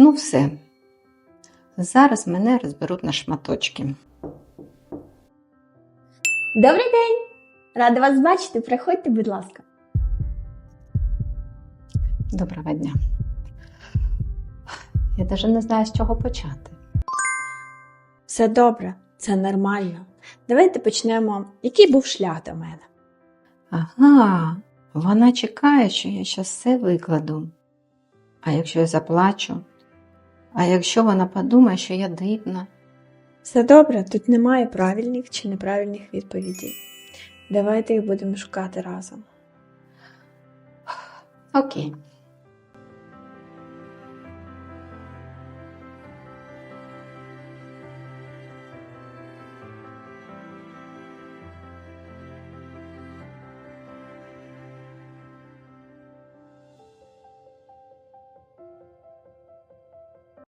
Ну, все. Зараз мене розберуть на шматочки. Добрий день! Рада вас бачити. Приходьте, будь ласка. Доброго дня. Я навіть не знаю, з чого почати. Все добре, це нормально. Давайте почнемо. Який був шлях до мене? Ага, вона чекає, що я зараз все викладу. А якщо я заплачу? А якщо вона подумає, що я дивна? Все добре, тут немає правильних чи неправильних відповідей. Давайте їх будемо шукати разом. Окей.